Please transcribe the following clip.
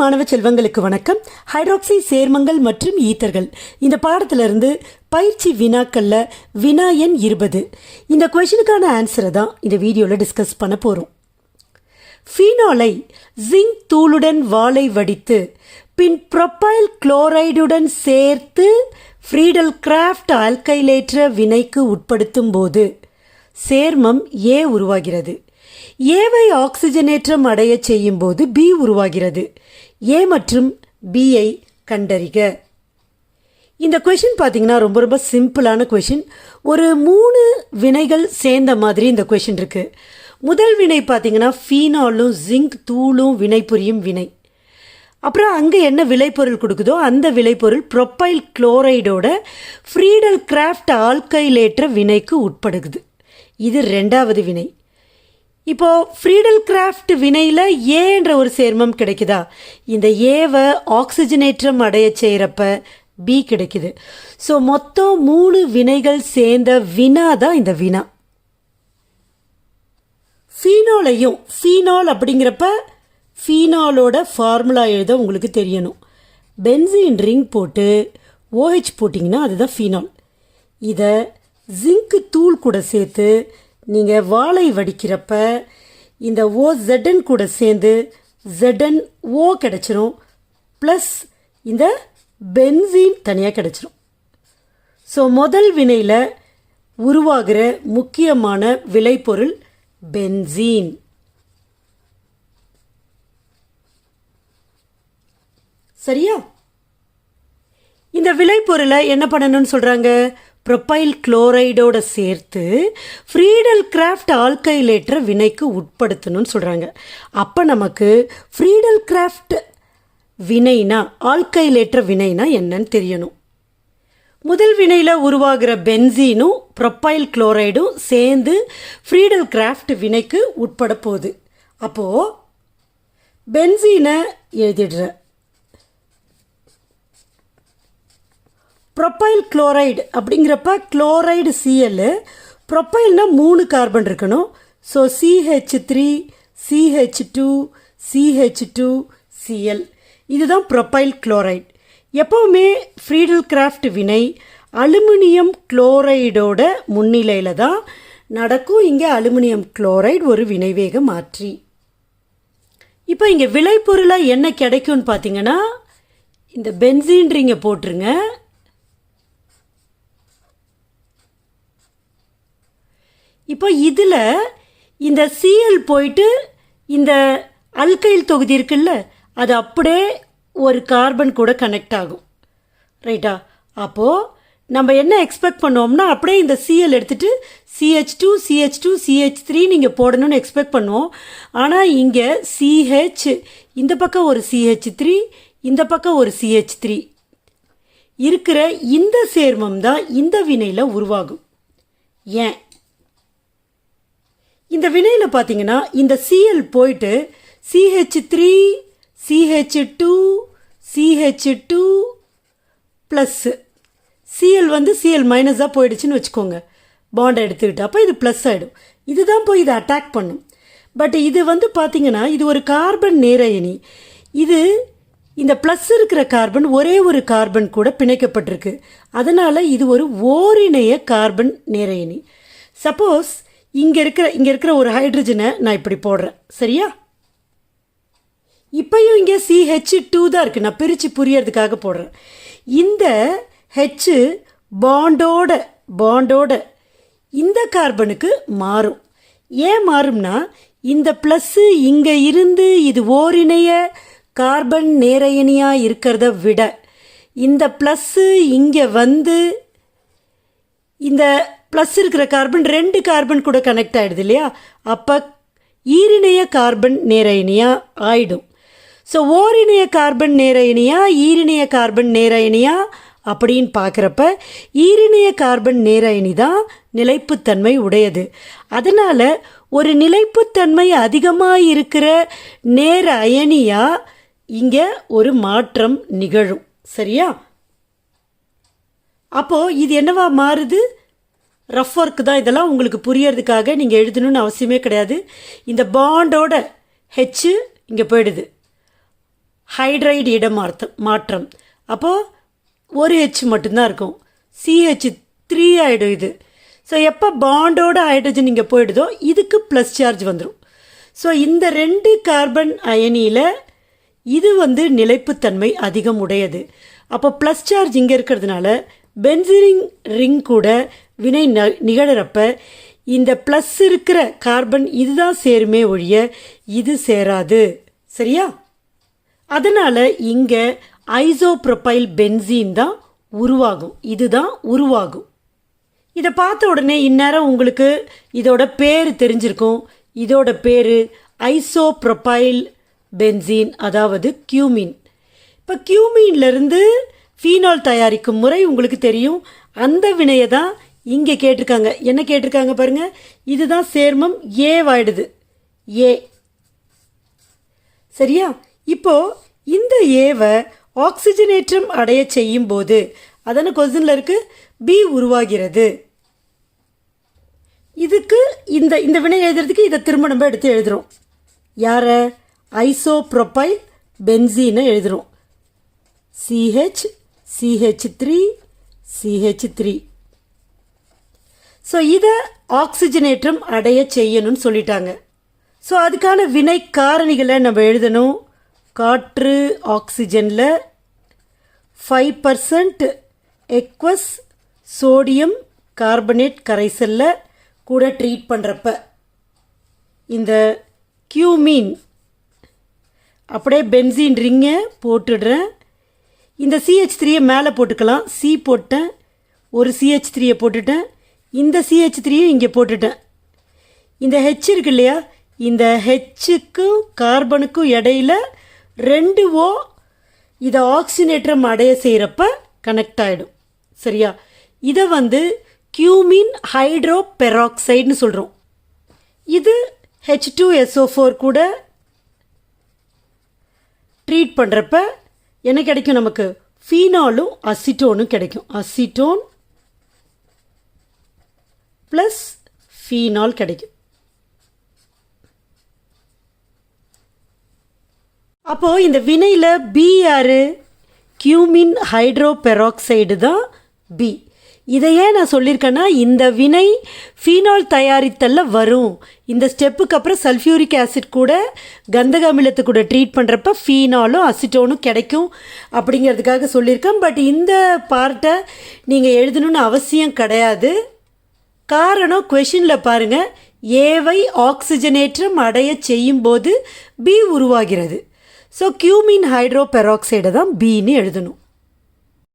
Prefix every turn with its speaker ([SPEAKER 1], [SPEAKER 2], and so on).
[SPEAKER 1] மாணவ செல்வங்களுக்கு வணக்கம். ஹைட்ராக்சி சேர்மங்கள் மற்றும் ஈத்தர்கள் இந்த பாடத்திலிருந்து பயிற்சி வினாக்களில் வினா எண் இருபது. இந்த கொஷனுக்கான ஆன்சரை தான் இந்த வீடியோவில் டிஸ்கஸ் பண்ண போகிறோம் ஃபீனாலை ஜிங்க் தூளுடன் வாளை வடித்து பின் ப்ரொப்பைல் குளோரைடுடன் சேர்த்து ஃப்ரீடல் கிராஃப்ட் ஆல்கைலேற்ற வினைக்கு உட்படுத்தும் போது சேர்மம் ஏ உருவாகிறது. ஏவை ஆக்சிஜனேற்றம் அடைய செய்யும் போது பி உருவாகிறது. ஏ மற்றும் பியை கண்டறிக. இந்த கொஷின் பார்த்தீங்கன்னா ரொம்ப ரொம்ப சிம்பிளான கொஷின் ஒரு மூணு வினைகள் சேர்ந்த மாதிரி இந்த கொஷின் இருக்குது முதல் வினை பார்த்தீங்கன்னா ஃபீனாலும் ஜிங்க் தூளும் வினைபுரியும் வினை. அப்புறம் அங்கே என்ன விளைபொருள் கொடுக்குதோ அந்த விளைபொருள் ப்ரொப்பைல் குளோரைடோட ஃப்ரீடல் கிராஃப்ட் ஆல்கைலேற்ற வினைக்கு உட்படுகுது. இது ரெண்டாவது வினை. இப்போ ஃப்ரீடல் கிராஃப்ட் வினையில் ஏன்ற ஒரு சேர்மம் கிடைக்குதா? இந்த ஏவை ஆக்சிஜனேற்றம் அடைய செய்கிறப்ப பி கிடைக்குது. ஸோ மொத்தம் மூணு வினைகள் சேர்ந்த வினா தான் இந்த வினா. ஃபீனாலையும் ஃபீனால் அப்படிங்கிறப்ப ஃபீனாலோட ஃபார்முலா எழுத உங்களுக்கு தெரியணும். பென்சின் ரிங் போட்டு ஓஹெச் போட்டிங்கன்னா அதுதான் ஃபீனால் இதை ஜிங்க் தூள் கூட சேர்த்து நீங்கள் வாழை வடிக்கிறப்ப இந்த ஓ ஜெடன் கூட சேர்ந்து ஜெடன் ஓ கிடச்சிரும். ப்ளஸ் இந்த பென்சீன் தனியாக கிடச்சிரும். ஸோ முதல் வினையில் உருவாகிற முக்கியமான விளைபொருள் பென்சீன் சரியா? இந்த விளைபொருளை என்ன பண்ணணும்னு சொல்கிறாங்க ப்ரொப்பைல் குளோரைடோட சேர்த்து ஃப்ரீடல் கிராஃப்ட் ஆல்கைலேற்ற வினைக்கு உட்படுத்தணும்னு சொல்கிறாங்க அப்போ நமக்கு ஃப்ரீடல் கிராஃப்ட் வினைனா ஆல்கைலேற்ற வினைனா என்னன்னு தெரியணும். முதல் வினையில் உருவாகிற பென்சீனும் ப்ரொப்பைல் குளோரைடும் சேர்ந்து ஃப்ரீடல் கிராஃப்ட் வினைக்கு உட்பட போகுது. அப்போது பென்சீனை எழுதிடுறேன். ப்ரொப்பைல் குளோரைடு அப்படிங்கிறப்ப குளோரைடு சிஎல்லு ப்ரொப்பைல்னால் மூணு கார்பன் இருக்கணும். So CH three CH two CH two CL இதுதான் ப்ரொப்பைல் குளோரைடு. எப்போவுமே ஃப்ரீடல் கிராஃப்ட் வினை அலுமினியம் குளோரைடோட முன்னிலையில் தான் நடக்கும். இங்கே அலுமினியம் குளோரைடு ஒரு வினைவேக மாற்றி. இப்போ இங்கே விளைபொருளாக என்ன கிடைக்கும்னு பார்த்தீங்கன்னா இந்த பென்சின்றீங்க போட்டுருங்க. இப்போ இதில் இந்த சிஎல் போயிட்டு இந்த அல்கைல் தொகுதி இருக்குல்ல அது அப்படியே ஒரு கார்பன் கூட கனெக்ட் ஆகும். ரைட்டா? அப்போது நம்ம என்ன எக்ஸ்பெக்ட் பண்ணுவோம்னா அப்படியே இந்த சிஎல் எடுத்துகிட்டு CH two CH two CH three நீங்கள் போடணும்னு எக்ஸ்பெக்ட் பண்ணுவோம். ஆனால் இங்கே சிஹெச் இந்த பக்கம் ஒரு சிஹெச் த்ரீ இந்த பக்கம் ஒரு சிஹெச் த்ரீ இருக்கிற இந்த சேர்மம் தான் இந்த வினையில் உருவாகும். ஏன்? இந்த வினையில் பார்த்தீங்கன்னா இந்த சிஎல் போயிட்டு CH three CH two CH two plus CL வந்து சிஎல் மைனஸாக போயிடுச்சுன்னு வச்சுக்கோங்க. பாண்டை எடுத்துக்கிட்டு. அப்போ இது ப்ளஸ் ஆகிடும் இதுதான் போய் இதை அட்டாக் பண்ணும். பட் இது வந்து பார்த்திங்கன்னா இது ஒரு கார்பன் நேரயணி. இது இந்த ப்ளஸ் இருக்கிற கார்பன் ஒரே ஒரு கார்பன் கூட பிணைக்கப்பட்டிருக்கு. அதனால் இது ஒரு ஓரிணைய கார்பன் நேரயணி. சப்போஸ் இங்கே இருக்கிற இங்கே இருக்கிற ஒரு ஹைட்ரஜனை நான் இப்படி போடுறேன். சரியா? இப்பையும் இங்கே சிஹெச் டூ தான் இருக்குது நான் பிரித்து புரியறதுக்காக போடுறேன். இந்த ஹெச்சு பாண்டோட பாண்டோட இந்த கார்பனுக்கு மாறும். ஏன் மாறும்னா இந்த ப்ளஸ்ஸு இங்கே இருந்து இது ஓரிணைய கார்பன் நேரயணியாக இருக்கிறத விட இந்த ப்ளஸ்ஸு இங்கே வந்து இந்த ப்ளஸ் இருக்கிற கார்பன் ரெண்டு கார்பன் கூட கனெக்ட் ஆகிடுது இல்லையா? அப்போ ஈரிணைய கார்பன் நேரயனியா ஆயிடும். ஸோ ஓரிணைய கார்பன் நேரயனியா ஈரிணைய கார்பன் நேரயனியா அப்படின்னு பார்க்குறப்ப ஈரிணைய கார்பன் நேரயனி தான் நிலைப்புத்தன்மை உடையது. அதனால் ஒரு நிலைப்புத்தன்மை அதிகமாக இருக்கிற நேர அயனியாக இங்கே ஒரு மாற்றம் நிகழும். சரியா? அப்போது இது என்னவா மாறுது? ரஃப் ஒர்க் தான் இதெல்லாம் உங்களுக்கு புரியறதுக்காக நீங்கள் எழுதணும்னு அவசியமே கிடையாது. இந்த பாண்டோட ஹெச்சு இங்கே போயிடுது. ஹைட்ரைடு இடமாற்றம் மாற்றம். அப்போது ஒரு ஹெச் மட்டும்தான் இருக்கும். சிஹெச் த்ரீ ஆகிடும் இது. ஸோ எப்போ பாண்டோட ஹைட்ரஜன் இங்கே போயிடுதோ இதுக்கு ப்ளஸ் சார்ஜ் வந்துடும் ஸோ இந்த ரெண்டு கார்பன் அயனியில் இது வந்து நிலைப்புத்தன்மை அதிகம் உடையது. அப்போ ப்ளஸ் சார்ஜ் இங்கே இருக்கிறதுனால பென்சிரிங் ரிங் கூட வினை ந நிகழறப்ப இந்த ப்ளஸ் இருக்கிற கார்பன் இதுதான் சேருமே ஒழிய இது சேராது. சரியா? அதனால் இங்கே ஐசோப்ரொபைல் பென்சீன் தான் உருவாகும். இதுதான் உருவாகும். இதை பார்த்த உடனே இந்நேரம் உங்களுக்கு இதோட பேர் தெரிஞ்சிருக்கும். இதோட பேர் ஐசோப்ரொபைல் பென்சீன் அதாவது கியூமின் இப்போ கியூமீன்லேருந்து ஃபீனால் தயாரிக்கும் முறை உங்களுக்கு தெரியும். அந்த வினையை தான் இங்கே கேட்டிருக்காங்க. என்ன கேட்டிருக்காங்க பாருங்க. இதுதான் சேர்மம் ஏவாயிடுது ஏ. சரியா? இப்போ இந்த ஏவை ஆக்சிஜனேற்றம் அடைய செய்யும் போது அதான கொஸ்டினில் இருக்கு. பி உருவாகிறது. இதுக்கு இந்த இந்த வினை எழுதுறதுக்கு இதை திரும்ப நம்ம எடுத்து எழுதுறோம். யாரை? ஐசோப்ரொபைல் பென்சீனை எழுதுறோம். CH CH three CH three so இதை ஆக்சிஜனேற்றம் அடைய செய்யணும்னு சொல்லிட்டாங்க. ஸோ அதுக்கான வினை காரணிகளை நம்ம எழுதணும். காற்று ஆக்சிஜனில் five percent aqueous sodium carbonate கரைசலில் கூட ட்ரீட் பண்ணுறப்ப இந்த கியூமீன் அப்படியே பென்சின் ரிங்கை போட்டுடுறேன். இந்த சிஹெச் த்ரீயை மேலே போட்டுக்கலாம். சி போட்டேன். ஒரு சிஹெச் த்ரீயை போட்டுட்டேன். இந்த சிஹெச் த்ரீயும் இங்கே போட்டுட்டேன். இந்த ஹெச் இருக்கு இல்லையா? இந்த ஹெச்சுக்கும் கார்பனுக்கும் இடையில ரெண்டு ஓ இதை ஆக்சிஜனேற்றம் அடைய செய்கிறப்ப கனெக்ட் ஆகிடும் சரியா? இதை வந்து கியூமின் ஹைட்ரோ பெராக்சைடுன்னு சொல்கிறோம் இது ஹெச் டூ எஸ்ஓ ஃபோர் கூட ட்ரீட் பண்ணுறப்ப என்ன கிடைக்கும் நமக்கு? ஃபீனாலும் அசிட்டோனும் கிடைக்கும். அசிட்டோன் ப்ளஸ் ஃபீனால் கிடைக்கும். அப்போது இந்த வினையில் பி யாரு? கியூமின் ஹைட்ரோ பெராக்சைடு தான் பி இதை ஏன் நான் சொல்லியிருக்கேன்னா இந்த வினை ஃபீனால் தயாரித்தலில் வரும். இந்த ஸ்டெப்புக்கு அப்புறம் சல்ஃபியூரிக் ஆசிட் கூட கந்தக அமிலத்தை கூட ட்ரீட் பண்ணுறப்ப ஃபீனாலும் அசிட்டோனும் கிடைக்கும் அப்படிங்கிறதுக்காக சொல்லியிருக்கேன். பட் இந்த பார்ட்டை நீங்கள் எழுதணும்னு அவசியம் கிடையாது. காரணம் கொஷினில் பாருங்கள் ஏவை ஆக்சிஜனேற்றம் அடைய செய்யும்போது பி உருவாகிறது. ஸோ கியூமின் ஹைட்ரோ பெராக்சைடை தான் பின்னு எழுதணும்.